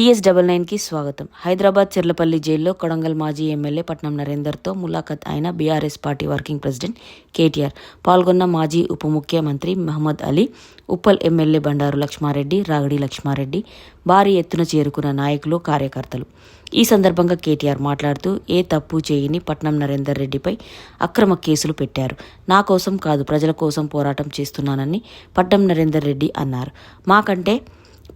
TS double నైన్కి స్వాగతం. హైదరాబాద్ చెర్లపల్లి జైల్లో కొడంగల్ మాజీ ఎమ్మెల్యే పట్నం నరేందర్తో ములాఖత్ అయిన BRS party working president KTR. పాల్గొన్న మాజీ ఉప ముఖ్యమంత్రి మహమ్మద్ అలీ ఉప్పల్ ఎమ్మెల్యే బండారు లక్ష్మారెడ్డి రాగడి లక్ష్మారెడ్డి భారీ ఎత్తున చేరుకున్న నాయకులు కార్యకర్తలు. ఈ సందర్భంగా కేటీఆర్ మాట్లాడుతూ ఏ తప్పు చేయని పట్నం నరేందర్ రెడ్డిపై అక్రమ కేసులు పెట్టారు. నా కోసం కాదు ప్రజల కోసం పోరాటం చేస్తున్నానని పట్నం నరేందర్ రెడ్డి అన్నారు. మాకంటే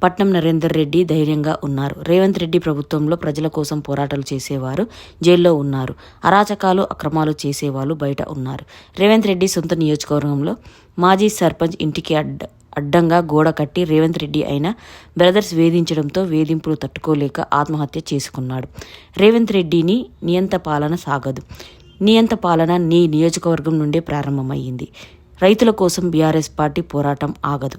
పట్నం నరేందర్ రెడ్డి ధైర్యంగా ఉన్నారు. రేవంత్ రెడ్డి ప్రభుత్వంలో ప్రజల కోసం పోరాటాలు చేసేవారు జైల్లో ఉన్నారు. అరాచకాలు అక్రమాలు చేసేవాళ్ళు బయట ఉన్నారు. రేవంత్ రెడ్డి సొంత నియోజకవర్గంలో మాజీ సర్పంచ్ ఇంటికి అడ్డ అడ్డంగా గోడ కట్టి రేవంత్ రెడ్డి అయిన బ్రదర్స్ వేధించడంతో వేధింపులు తట్టుకోలేక ఆత్మహత్య చేసుకున్నాడు. రేవంత్ రెడ్డిని నియంత పాలన సాగదు. నియంత పాలన నీ నియోజకవర్గం నుండే ప్రారంభమయ్యింది. రైతుల కోసం బీఆర్ఎస్ పార్టీ పోరాటం ఆగదు.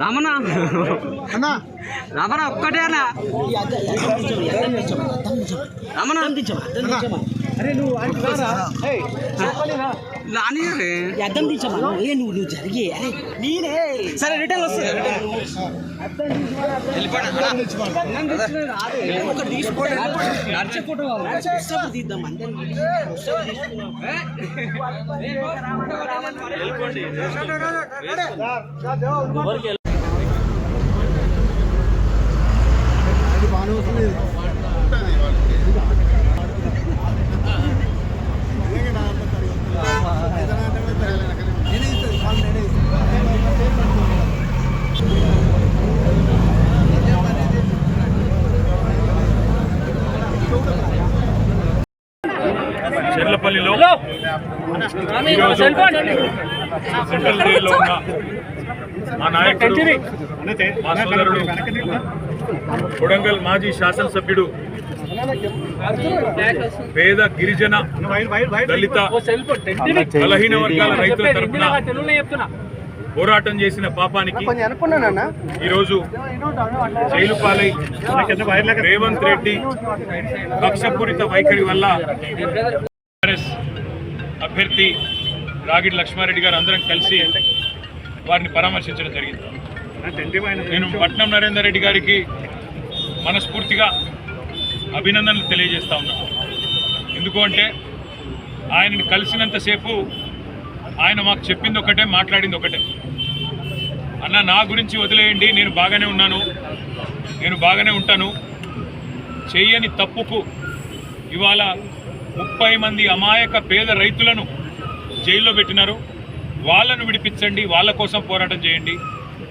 రమణ. అన్నా. రమణ ఒక్కటేనా రమణ. అరే నువ్వు రానియరే అద్దం తీసమ్మా నువ్వు ఏ నువ్వు నువ్వు జరిగే నేనే. సరే రిటర్న్ వస్తుంది. ఒకటి తీసుకోండి వస్తువులు తీద్దాం అందరినీ వస్తువులు తీసుకుందాం. అది బాగానే వస్తుంది నేనే ఇస్తాను కాల్ నేనే చెర్లపల్లిలో ఈరోజు సెంట్రల్ జైల్లో ఉన్న మా నాయకుడు మా సోదరుడు కొడంగల్ మాజీ శాసనసభ్యుడు పేద గిరిజన దళిత బలహీన వర్గాల రైతుల తరఫున పోరాటం చేసిన పాపానికి ఈరోజు జైలు పాలై రేవంత్ రెడ్డి కక్షపూరిత వైఖరి వల్ల అభ్యర్థి రాగిడి లక్ష్మారెడ్డి గారు అందరం కలిసి వారిని పరామర్శించడం జరిగింది. నేను పట్నం నరేందర్ రెడ్డి గారికి మనస్ఫూర్తిగా అభినందనలు తెలియజేస్తా ఉన్నాను ఎందుకు అంటే ఆయనని కలిసినంతసేపు ఆయన మాకు చెప్పింది ఒకటే మాట్లాడింది ఒకటే. అన్న నా గురించి వదిలేయండి నేను బాగానే ఉన్నాను నేను బాగానే ఉంటాను. చెయ్యని తప్పుకు ఇవాళ ముప్పై మంది అమాయక పేద రైతులను జైల్లో పెట్టినారు. వాళ్ళను విడిపించండి వాళ్ళ కోసం పోరాటం చేయండి.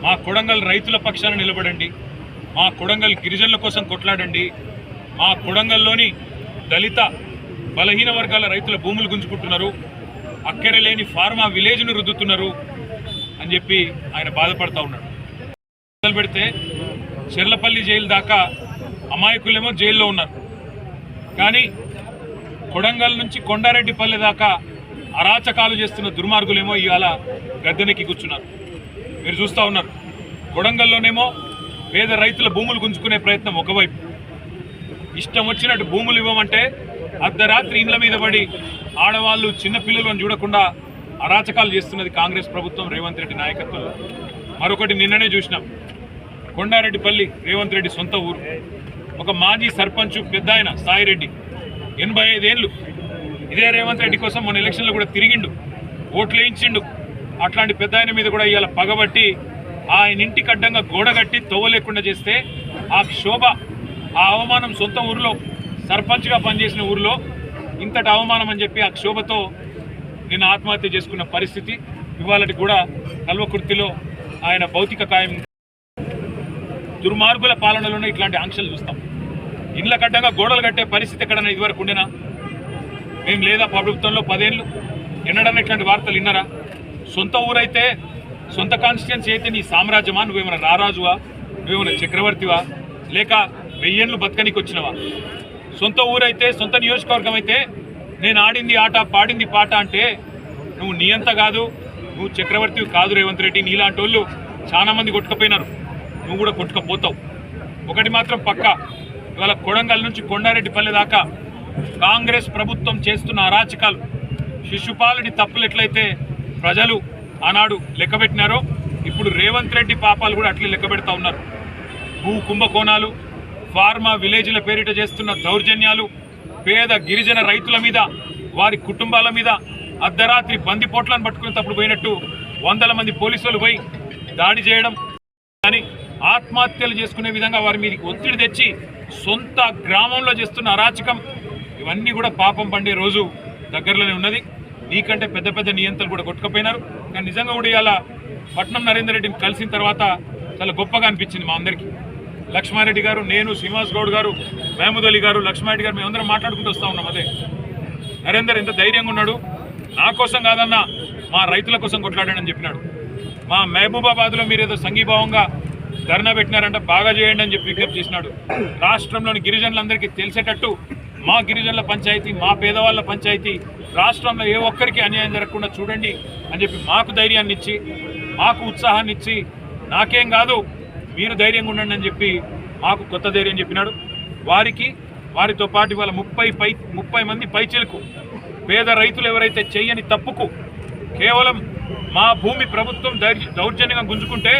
మా కొడంగల్ రైతుల పక్షాన నిలబడండి. మా కొడంగల్ గిరిజనుల కోసం కొట్లాడండి. మా కొడంగల్లోని దళిత బలహీన వర్గాల రైతుల భూములు గుంజుకుంటున్నారు. అక్కరలేని ఫార్మా విలేజ్ను రుద్దుతున్నారు అని చెప్పి ఆయన బాధపడతా ఉన్నాడు. మొదలు పెడితే చెర్లపల్లి జైలు దాకా అమాయకులేమో జైల్లో ఉన్నారు. కానీ కొడంగల్ నుంచి కొండారెడ్డిపల్లి దాకా అరాచకాలు చేస్తున్న దుర్మార్గులేమో ఇవాళ గద్దెనెక్కి కూర్చున్నారు. మీరు చూస్తూ ఉన్నారు. కొడంగల్లోనేమో పేద రైతుల భూములు గుంజుకునే ప్రయత్నం ఒకవైపు. ఇష్టం వచ్చినట్టు భూములు ఇవ్వమంటే అర్ధరాత్రి ఇండ్ల మీద పడి ఆడవాళ్ళు చిన్నపిల్లలను చూడకుండా అరాచకాలు చేస్తున్నది కాంగ్రెస్ ప్రభుత్వం రేవంత్ రెడ్డి నాయకత్వంలో. మరొకటి నిన్ననే చూసినాం. కొండారెడ్డిపల్లి రేవంత్ రెడ్డి సొంత ఊరు. ఒక మాజీ సర్పంచ్ పెద్ద ఆయన సాయిరెడ్డి. ఎనభై ఐదేళ్ళు ఇదే రేవంత్ రెడ్డి కోసం మొన్న ఎలక్షన్లో కూడా తిరిగిండు. ఓట్లు వేయించిండు. అట్లాంటి పెద్ద ఆయన మీద కూడా ఇవాళ పగబట్టి ఆయన ఇంటికి అడ్డంగా గోడ కట్టి తవ్వలేకుండా చేస్తే ఆ శోభ ఆ అవమానం సొంత ఊరిలో సర్పంచ్గా పనిచేసిన ఊరిలో ఇంతటి అవమానం అని చెప్పి ఆ క్షోభతో నేను ఆత్మహత్య చేసుకున్న పరిస్థితి ఇవాళటి కూడా కల్వకుర్తిలో ఆయన భౌతిక కాయం దుర్మార్గుల పాలనలోనే ఇట్లాంటి ఆంక్షలు చూస్తాం. ఇండ్ల కట్టంగా గోడలు కట్టే పరిస్థితి ఎక్కడన్నా ఇదివరకు ఉండేనా? మేము లేదా ప్రభుత్వంలో పదేళ్ళు ఎన్నడన్నా ఇట్లాంటి వార్తలు విన్నారా? సొంత ఊరైతే సొంత కాన్స్టిట్యున్సీ అయితే నీ సామ్రాజ్యమా? నువ్వేమైనా రారాజువా? నువ్వేమైనా చక్రవర్తివా? లేక వెయ్యేళ్ళు బతకనికి వచ్చినవా? సొంత ఊరైతే సొంత నియోజకవర్గం అయితే నేను ఆడింది ఆట పాడింది పాట అంటే నువ్వు నియంత కాదు నువ్వు చక్రవర్తివి కాదు రేవంత్ రెడ్డి నీలాంటి వాళ్ళు చాలామంది కొట్టుకపోయినారు. నువ్వు కూడా కొట్టుకపోతావు. ఒకటి మాత్రం పక్క ఇవాళ కొడంగల్ నుంచి కొండారెడ్డిపల్లి దాకా కాంగ్రెస్ ప్రభుత్వం చేస్తున్న అరాచకాలు శిశుపాలుడి తప్పులు ఎట్లయితే ప్రజలు ఆనాడు లెక్కబెట్టినారో ఇప్పుడు రేవంత్ రెడ్డి పాపాలు కూడా అట్లే లెక్కబెడతా ఉన్నారు. భూ కుంభకోణాలు ఫార్మా విలేజ్ల పేరిట చేస్తున్న దౌర్జన్యాలు పేద గిరిజన రైతుల మీద వారి కుటుంబాల మీద అర్ధరాత్రి బందిపోట్లను పట్టుకునేటప్పుడు పోయినట్టు వందల మంది పోలీసులు పోయి దాడి చేయడం ఆత్మహత్యలు చేసుకునే విధంగా వారి మీదకి ఒత్తిడి తెచ్చి సొంత గ్రామంలో చేస్తున్న అరాచకం ఇవన్నీ కూడా పాపం పండే రోజు దగ్గరలోనే ఉన్నది. నీకంటే పెద్ద పెద్ద నియంత్రలు కూడా కొట్టుకుపోయినారు. కానీ నిజంగా కూడా ఇవాళ పట్నం నరేందర్ రెడ్డిని కలిసిన తర్వాత చాలా గొప్పగా అనిపించింది మా అందరికీ. లక్ష్మారెడ్డి గారు నేను శ్రీనివాస్ గౌడ్ గారు మహమూద్ అలీ గారు లక్ష్మారెడ్డి గారు మేమందరం మాట్లాడుకుంటూ వస్తూ ఉన్నాం అదే. నరేందర్ ఎంత ధైర్యంగా ఉన్నాడు. నా కోసం కాదన్నా మా రైతుల కోసం కొట్లాడాడని చెప్పినాడు. మా మహబూబాబాద్లో మీరేదో సంఘీభావంగా ధర్నా పెట్టినారంట బాగా చేయండి అని చెప్పి విజ్ఞప్తి చేసినాడు. రాష్ట్రంలోని గిరిజనులందరికీ తెలిసేటట్టు మా గిరిజనుల పంచాయతీ మా పేదవాళ్ళ పంచాయతీ రాష్ట్రంలో ఏ ఒక్కరికి అన్యాయం జరగకుండా చూడండి అని చెప్పి మాకు ధైర్యాన్ని ఇచ్చి మాకు ఉత్సాహాన్ని ఇచ్చి నాకేం కాదు మీరు ధైర్యంగా ఉండండి అని చెప్పి మాకు కొత్త ధైర్యం చెప్పినాడు. వారికి వారితో పాటు ఇవాళ ముప్పై పై ముప్పై మంది పైచిలకు పేద రైతులు ఎవరైతే చెయ్యని తప్పుకు కేవలం మా భూమి ప్రభుత్వం దౌర్జన్యంగా గుంజుకుంటే